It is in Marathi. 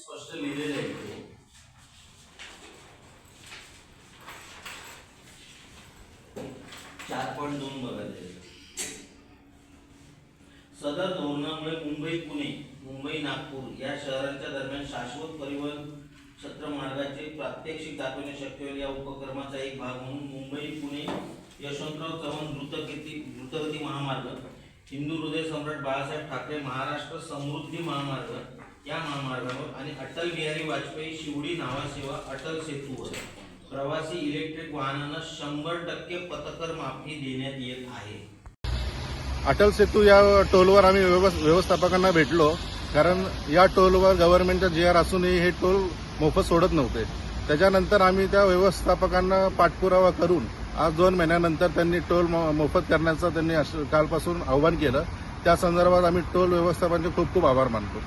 स्पष्ट लिहिलेलं आहे. चार पॉईंट दोन बघायचे. सदर धोरणामुळे मुंबई पुणे मुंबई नागपूर या शहरांच्या दरम्यान शाश्वत परिवहन क्षेत्र मार्गाचे प्रात्यक्षिक दाखवणे शक्य होईल या उपक्रमाचा एक भाग म्हणून मुंबई पुणे यशवंतराव चव्हाण द्रुतगती द्रुतगती महामार्ग हिंदू हृदय सम्राट बाळासाहेब ठाकरे महाराष्ट्र समृद्धी महामार्ग या महामार्गावर आणि अटल बिहारी वाजपेयी शिवडी नावासेवा अटल सेतूवर प्रवासी इलेक्ट्रिक वाहनांना शंभर टक्के पथकर माफी देण्यात येत आहे. अटल सेतू या टोलवर आम्ही व्यवस्थापकांना भेटलो कारण या टोलवर गव्हर्नमेंटचा जी आर असूनही हे टोल मोफत सोडत नव्हते. त्याच्यानंतर आम्ही त्या व्यवस्थापकांना पाठपुरावा करून आज दोन महिन्यानंतर त्यांनी टोल मो- मोफत करण्याचं त्यांनी अश- कालपासून आव्हान केलं. त्या संदर्भात आम्ही टोल व्यवस्थापनाचे खूप खूप आभार मानतो.